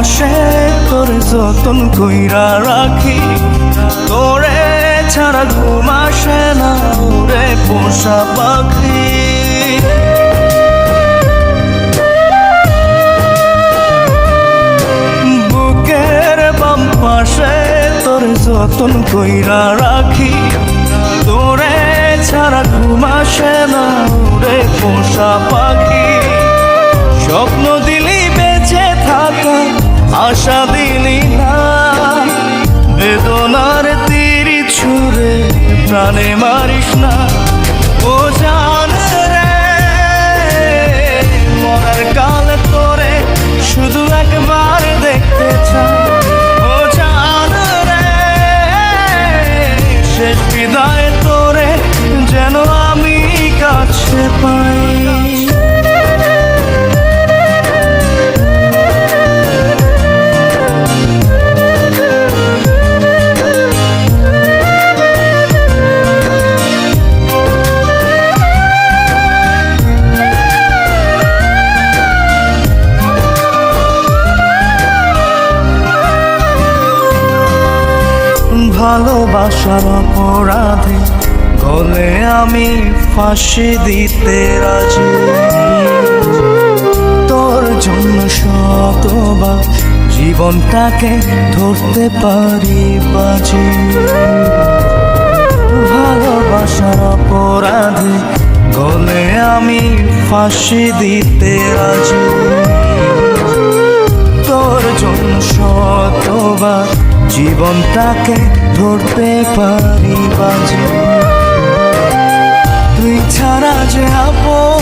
পাশে তোরে যতন কইরা রাখি, তোরে ছাড়া ঘুম আসে না, ওরে পোষা পাখি। বুকের বাম পাশে তোরে যতন কইরা রাখি, তোরে ছাড়া ঘুম আসে না, ওরে পোষা পাখি। স্বপ্ন আশা দিলি না। বেদনার তীর ছুঁড়ে প্রাণে মারিস না। ও জান রে, মরার কাল তোরে শুধু একবার দেখতে চাই। ও জান রে, শেষ বিদায় তোরে যেন ভালোবাসার অপরাধে গলে আমি ফাঁসি দিতে রাজি। তোর জন্য শতবার জীবনটাকে ধরতে পারি বাজি। ভালোবাসার অপরাধে গলে আমি ফাঁসি দিতে রাজি। তোর জন্য শতবার জীবনটাকে ধরতে পারি বাজে তুই ছাড়া যে আপন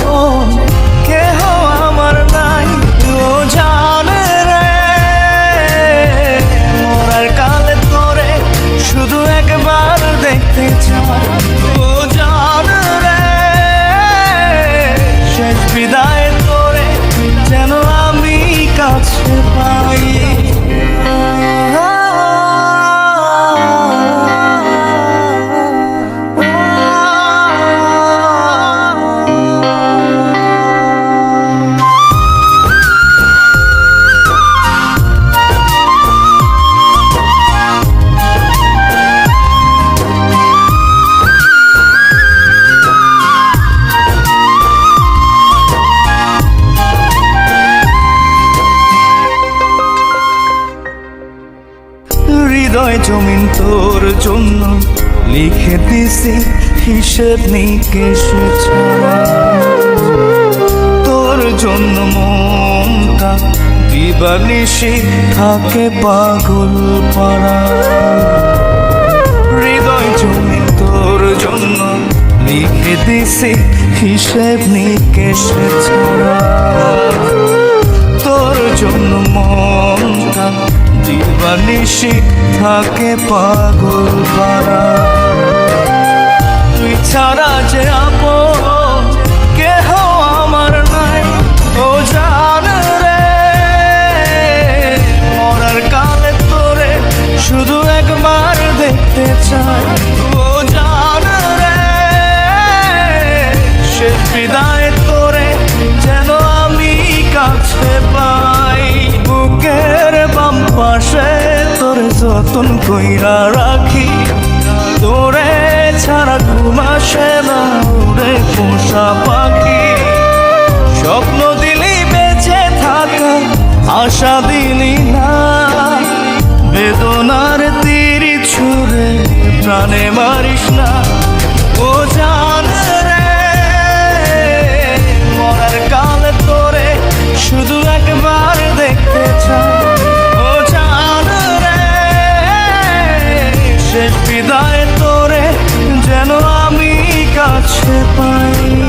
হৃদয় জমিন তোর জন্য লিখে দিছি হিসেব নিকেশে তোর জন্য মনটা দিবানিশি থাকে পাগল পাড়া। হৃদয় জমিন তোর জন্য লিখে দিছি হিসেব নিকেশে ছাড়া। জন্য মনটা দিবানিশি থাকে পাগল পারা তুই ছাড়া যে আপন, কেহ আমার নাই। ও জান রে, মরার কালে তোরে শুধু একবার দেখতে চাই। যতন কইরা রাখি। তোরে ছাড়া ঘুম আসে না ওরে পোষা পাখি। স্বপ্ন দিলি বেঁচে থাকা, আশা দিলি না। বেদনার তীর ছুড়ে প্রাণে মারিস না। দায় তোরে যেন আমি কাছে পাই।